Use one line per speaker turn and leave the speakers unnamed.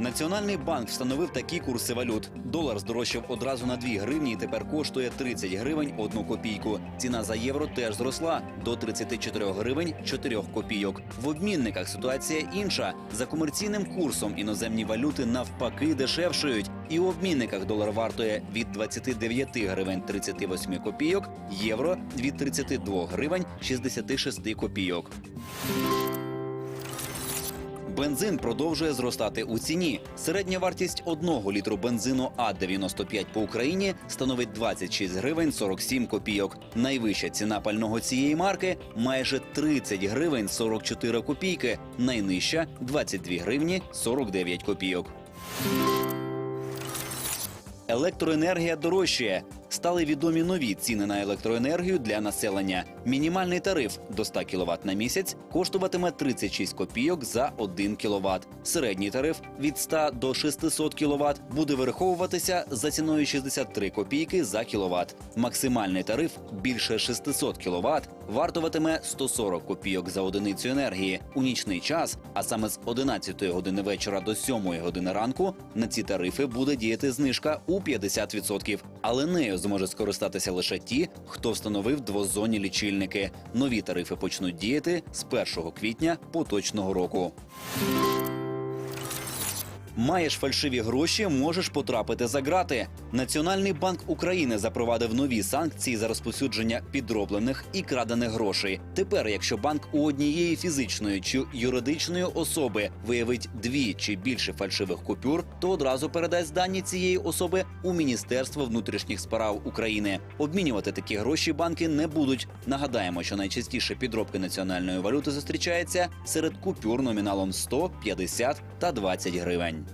Національний банк встановив такі курси валют. Долар здорожчав одразу на 2 гривні і тепер коштує 30 гривень 1 копійку. Ціна за євро теж зросла до 34 гривень 4 копійок. В обмінниках ситуація інша. За комерційним курсом іноземні валюти навпаки дешевшують. І у обмінниках долар вартує від 29 гривень 38 копійок, євро від 32 гривень 66 копійок. Бензин продовжує зростати у ціні. Середня вартість одного літру бензину А95 по Україні становить 26 гривень 47 копійок. Найвища ціна пального цієї марки майже 30 гривень 44 копійки. Найнижча 22 гривні 49 копійок. Електроенергія дорожчає. Стали відомі нові ціни на електроенергію для населення. Мінімальний тариф до 100 кВт на місяць коштуватиме 36 копійок за 1 кВт. Середній тариф від 100 до 600 кВт буде вираховуватися за ціною 63 копійки за кВт. Максимальний тариф більше 600 кВт вартуватиме 140 копійок за одиницю енергії у нічний час, а саме з 11 години вечора до 7 години ранку на ці тарифи буде діяти знижка у 50%. Але нею зможе скористатися лише ті, хто встановив двозонні лічильники. Нові тарифи почнуть діяти з 1 квітня поточного року. Маєш фальшиві гроші, можеш потрапити за грати. Національний банк України запровадив нові санкції за розповсюдження підроблених і крадених грошей. Тепер, якщо банк у однієї фізичної чи юридичної особи виявить дві чи більше фальшивих купюр, то одразу передасть дані цієї особи у Міністерство внутрішніх справ України. Обмінювати такі гроші банки не будуть. Нагадаємо, що найчастіше підробки національної валюти зустрічаються серед купюр номіналом 100, 50 та 20 гривень.